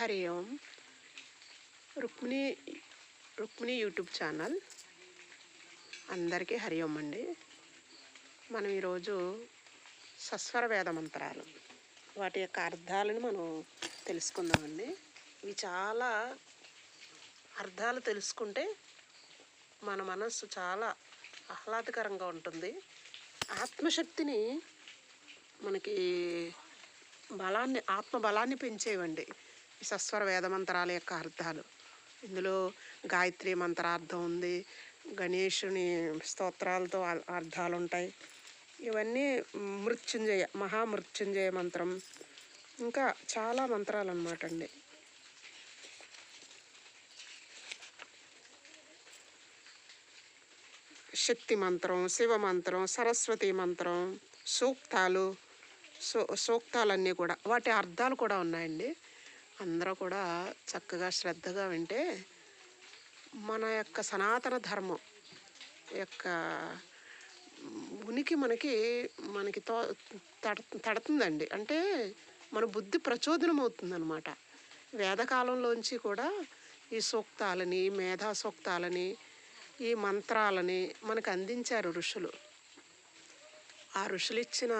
Hari Om Rukmini Rukmini YouTube channel. అందరికీ హరి ఓం అండి. మనం ఈరోజు సస్వర వేద మంత్రాలు వాటి యొక్క అర్థాలను మనం తెలుసుకుందామండి. ఇవి చాలా అర్థాలు తెలుసుకుంటే మన మనస్సు చాలా ఆహ్లాదకరంగా ఉంటుంది. ఆత్మశక్తిని మనకి బలాన్ని ఆత్మ బలాన్ని పెంచేవండి. సస్వర వేద మంత్రాల యొక్క అర్థాలు. ఇందులో గాయత్రి మంత్రార్థం ఉంది గణేషుని స్తోత్రాలతో అర్థాలు ఉంటాయి ఇవన్నీ మృత్యుంజయ మహామృత్యుంజయ మంత్రం. ఇంకా చాలా మంత్రాలు అన్నమాట అండి. శక్తి మంత్రం శివ మంత్రం సరస్వతి మంత్రం సూక్తాలు సో సూక్తాలన్నీ కూడా వాటి అర్థాలు కూడా ఉన్నాయండి. అందరూ కూడా చక్కగా శ్రద్ధగా వింటే మన యొక్క సనాతన ధర్మం యొక్క ఉనికి మనకి మనకి తో తడ తడుతుందండి. అంటే మన బుద్ధి ప్రచోదనం అవుతుందన్నమాట వేదకాలంలోంచి కూడా ఈ సూక్తాలని మేధా సూక్తాలని ఈ మంత్రాలని మనకు అందించారు ఋషులు. ఆ ఋషులు ఇచ్చిన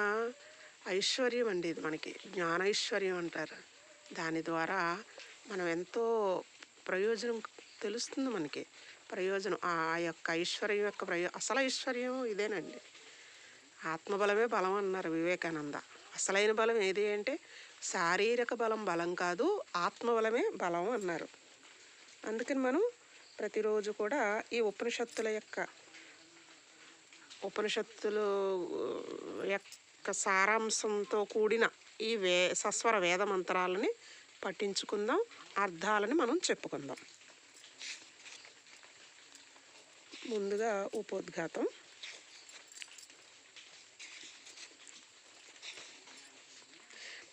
ఐశ్వర్యం అండి ఇది మనకి. జ్ఞానైశ్వర్యం అంటారు. దాని ద్వారా మనం ఎంతో ప్రయోజనం తెలుస్తుంది మనకి. ప్రయోజనం ఆ యొక్క ఐశ్వర్యం యొక్క ప్రయో అసలు ఐశ్వర్యం ఇదేనండి. ఆత్మబలమే బలం అన్నారు వివేకానంద. అసలైన బలం ఏది అంటే శారీరక బలం బలం కాదు ఆత్మబలమే బలం అన్నారు. అందుకని మనం ప్రతిరోజు కూడా ఈ ఉపనిషత్తుల యొక్క ఉపనిషత్తులు యొక్క సారాంశంతో కూడిన ఈ వే సస్వర వేద మంత్రాలని పఠించుకుందాం. అర్థాలని మనం చెప్పుకుందాం. ముందుగా ఉపోద్ఘాతం.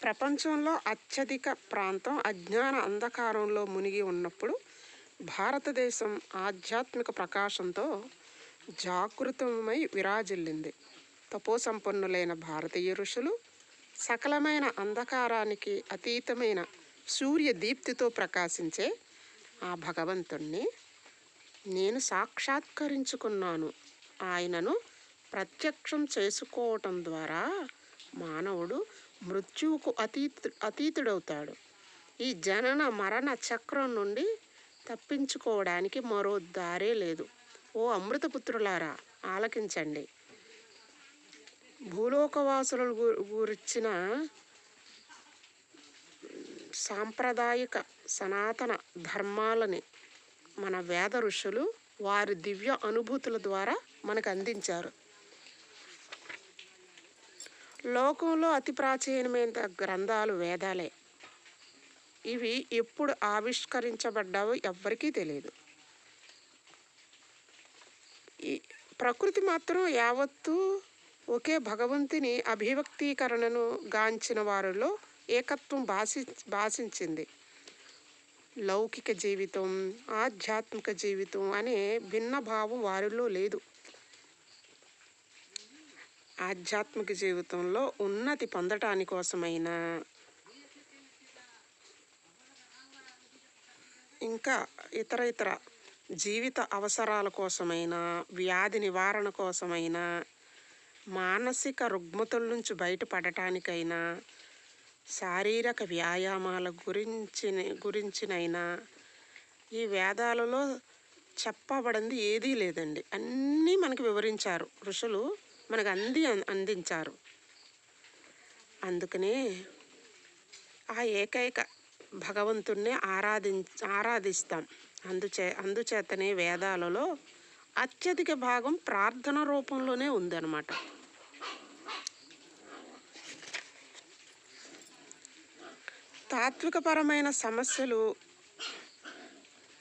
ప్రపంచంలో అత్యధిక ప్రాంతం అజ్ఞాన అంధకారంలో మునిగి ఉన్నప్పుడు భారతదేశం ఆధ్యాత్మిక ప్రకాశంతో జాగృతమై విరాజిల్లింది. తపోసంపన్నులైన భారతీయ ఋషులు సకలమైన అంధకారానికి అతీతమైన సూర్య దీప్తితో ప్రకాశించే ఆ భగవంతుణ్ణి నేను సాక్షాత్కరించుకున్నాను. ఆయనను ప్రత్యక్షం చేసుకోవటం ద్వారా మానవుడు మృత్యువుకు అతీతు అతీతుడవుతాడు. ఈ జనన మరణ చక్రం నుండి తప్పించుకోవడానికి మరో దారే లేదు. ఓ అమృతపుత్రులారా ఆలకించండి. భూలోకవాసుల గు- గురించిన సాంప్రదాయిక సనాతన ధర్మాలని మన వేద ఋషులు వారి దివ్య అనుభూతుల ద్వారా మనకు అందించారు. లోకంలో అతి ప్రాచీనమైన గ్రంథాలు వేదాలే. ఇవి ఎప్పుడు ఆవిష్కరించబడ్డావో ఎవ్వరికీ తెలియదు ఈ ప్రకృతి మాత్రం యావత్తూ ఒకే భగవంతుని అభివ్యక్తీకరణను గాంచిన వారిలో ఏకత్వం భాషి భాషించింది లౌకిక జీవితం ఆధ్యాత్మిక జీవితం అనే భిన్న భావం వారిలో లేదు. ఆధ్యాత్మిక జీవితంలో ఉన్నతి పొందటాని కోసమైనా ఇంకా ఇతర ఇతర జీవిత అవసరాల కోసమైనా వ్యాధి నివారణ కోసమైనా మానసిక రుగ్మతుల నుంచి బయటపడటానికైనా శారీరక వ్యాయామాల గురించి గురించినైనా ఈ వేదాలలో చెప్పబడింది ఏదీ లేదండి. అన్నీ మనకి వివరించారు. ఋషులు మనకు అంది అందించారు. అందుకనే ఆ ఏకైక భగవంతుణ్ణి ఆరాధించ ఆరాధిస్తాం. అందుచే అందుచేతనే వేదాలలో అత్యధిక భాగం ప్రార్థన రూపంలోనే ఉందన్నమాట. తాత్వికపరమైన సమస్యలు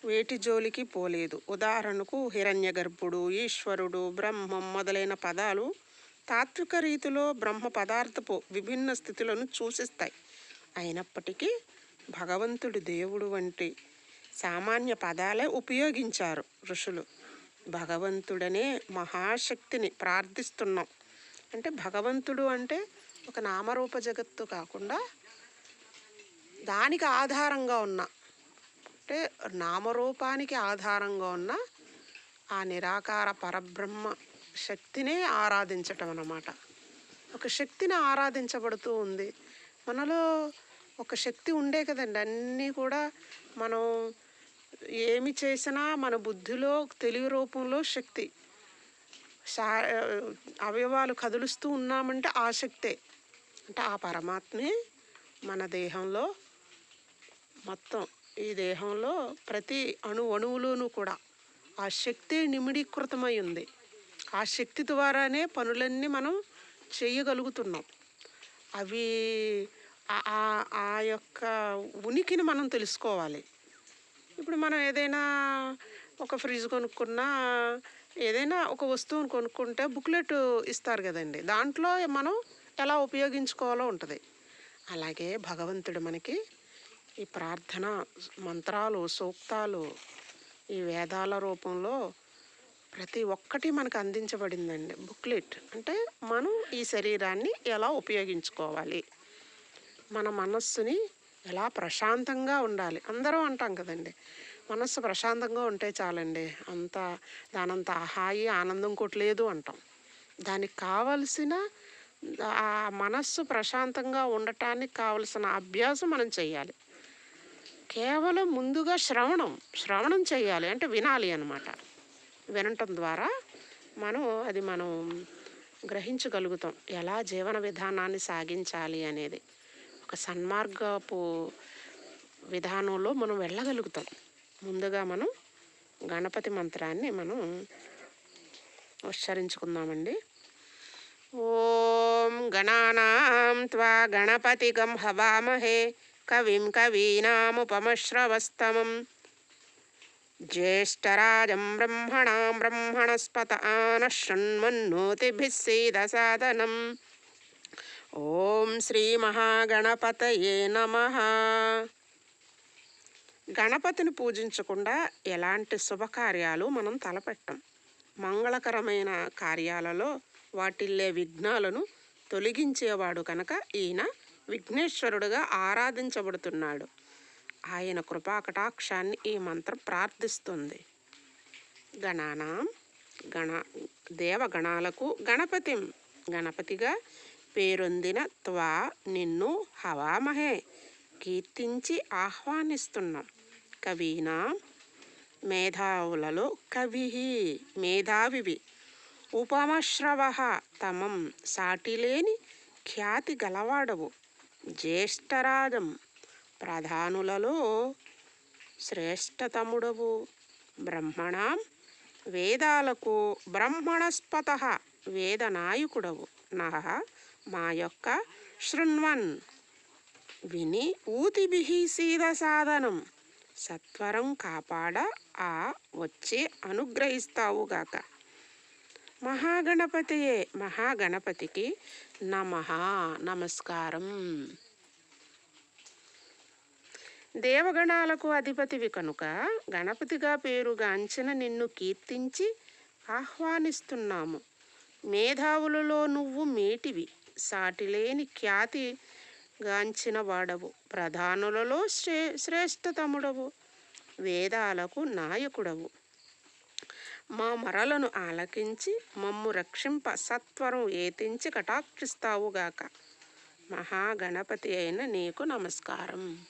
వేటి జోలికి పోలేదు. ఉదాహరణకు హిరణ్య గర్భుడు ఈశ్వరుడు బ్రహ్మం మొదలైన పదాలు తాత్విక రీతిలో బ్రహ్మ పదార్థపు విభిన్న స్థితులను సూచిస్తాయి అయినప్పటికీ భగవంతుడు దేవుడు వంటి సామాన్య పదాలే ఉపయోగించారు ఋషులు. భగవంతుడనే మహాశక్తిని ప్రార్థిస్తున్నాం. అంటే భగవంతుడు అంటే ఒక నామరూప జగత్తు కాకుండా దానికి ఆధారంగా ఉన్న అంటే నామరూపానికి ఆధారంగా ఉన్న ఆ నిరాకార పరబ్రహ్మ శక్తినే ఆరాధించటం అన్నమాట. ఒక శక్తిని ఆరాధించబడుతూ ఉంది. మనలో ఒక శక్తి ఉండే కదండి. అన్నీ కూడా మనం ఏమి చేసినా మన బుద్ధిలో తెలివి రూపంలో శక్తి. శా అవయవాలు కదులుస్తూ ఉన్నామంటే ఆ శక్తే. అంటే ఆ పరమాత్మే మన దేహంలో మొత్తం ఈ దేహంలో ప్రతి అణు అణువులోనూ కూడా ఆ శక్తి నిమిడీకృతమై ఉంది. ఆ శక్తి ద్వారానే పనులన్నీ మనం చేయగలుగుతున్నాం. అవి ఆ- ఆ- ఆ యొక్క ఉనికిని మనం తెలుసుకోవాలి. ఇప్పుడు మనం ఏదైనా ఒక ఫ్రిడ్జ్ కొనుక్కున్నా ఏదైనా ఒక వస్తువును కొనుక్కుంటే బుక్లెట్ ఇస్తారు కదండి. దాంట్లో మనం ఎలా ఉపయోగించుకోవాలో ఉంటుంది. అలాగే భగవంతుడు మనకి ఈ ప్రార్థన మంత్రాలు సూక్తాలు ఈ వేదాల రూపంలో ప్రతి ఒక్కటి మనకు అందించబడిందండి. బుక్లెట్ అంటే మనం ఈ శరీరాన్ని ఎలా ఉపయోగించుకోవాలి? మన మనస్సుని ఎలా ప్రశాంతంగా ఉండాలి. అందరూ అంటాం కదండి. మనస్సు ప్రశాంతంగా ఉంటే చాలండి. అంత దానంత హాయి ఆనందం కొట్లేదు అంటాం. దానికి కావలసిన ఆ మనస్సు ప్రశాంతంగా ఉండటానికి కావలసిన అభ్యాసం మనం చేయాలి కేవలం ముందుగా శ్రవణం శ్రవణం చేయాలి అంటే వినాలి అనమాట వినటం ద్వారా మనం అది మనం గ్రహించగలుగుతాం. ఎలా జీవన విధానాన్ని సాగించాలి అనేది. ఒక సన్మార్గపు విధానంలో మనం వెళ్ళగలుగుతాం. ముందుగా మనం గణపతి మంత్రాన్ని మనం ఉచ్చరించుకుందామండి. ఓం గణానాం త్వా గణపతిగం హవామహే కవిం కవీనాముపమశ్రవస్తమం. జ్యేష్ఠరాజం బ్రహ్మణాం బ్రహ్మణస్పత ఆనశృణ్మన్నోతిభిः సీదసాదనం. ఓం శ్రీ మహాగణపతయే నమ. గణపతిని పూజించకుండా ఎలాంటి శుభకార్యాలు మనం తలపెట్టం? మంగళకరమైన కార్యాలలో వాటిల్లే విఘ్నాలను తొలగించేవాడు కనుక ఈయన విఘ్నేశ్వరుడుగా ఆరాధించబడుతున్నాడు. ఆయన కృపాకటాక్షాన్ని ఈ మంత్రం ప్రార్థిస్తుంది. గణానాం గణ దేవగణాలకు గణపతిం. గణపతిగా పేరొందిన త్వా నిన్ను హవామహే కీర్తించి ఆహ్వానిస్తున్నాం. కవీనా మేధావులలో కవి మేధావివి. ఉపమశ్రవ తమం సాటిలేని ఖ్యాతి గలవాడవు. జ్యేష్ఠరాజం ప్రధానులలో శ్రేష్టతముడవు. బ్రహ్మణాం వేదాలకు బ్రహ్మణస్పత వేదనాయకుడవు. నహ మా యొక్క శృణ్వన్. విని ఊతిబిహి సీద సాధనం. సత్వరం కాపాడ ఆ వచ్చి అనుగ్రహిస్తావుగాక మహాగణపతియే మహాగణపతికి నమ నమస్కారం. దేవగణాలకు అధిపతివి కనుక గణపతిగా పేరుగాంచిన నిన్ను కీర్తించి ఆహ్వానిస్తున్నాము. మేధావులలో నువ్వు మేటివి. సాటిలేని ఖ్యాతి గాంచిన వాడవు. ప్రధానులలో శ్రే శ్రేష్టతముడవు వేదాలకు నాయకుడవు. మా మరలను ఆలకించి మమ్ము రక్షింప సత్వరం ఏతించి కటాక్షిస్తావుగాక. మహాగణపతి అయిన నీకు నమస్కారం.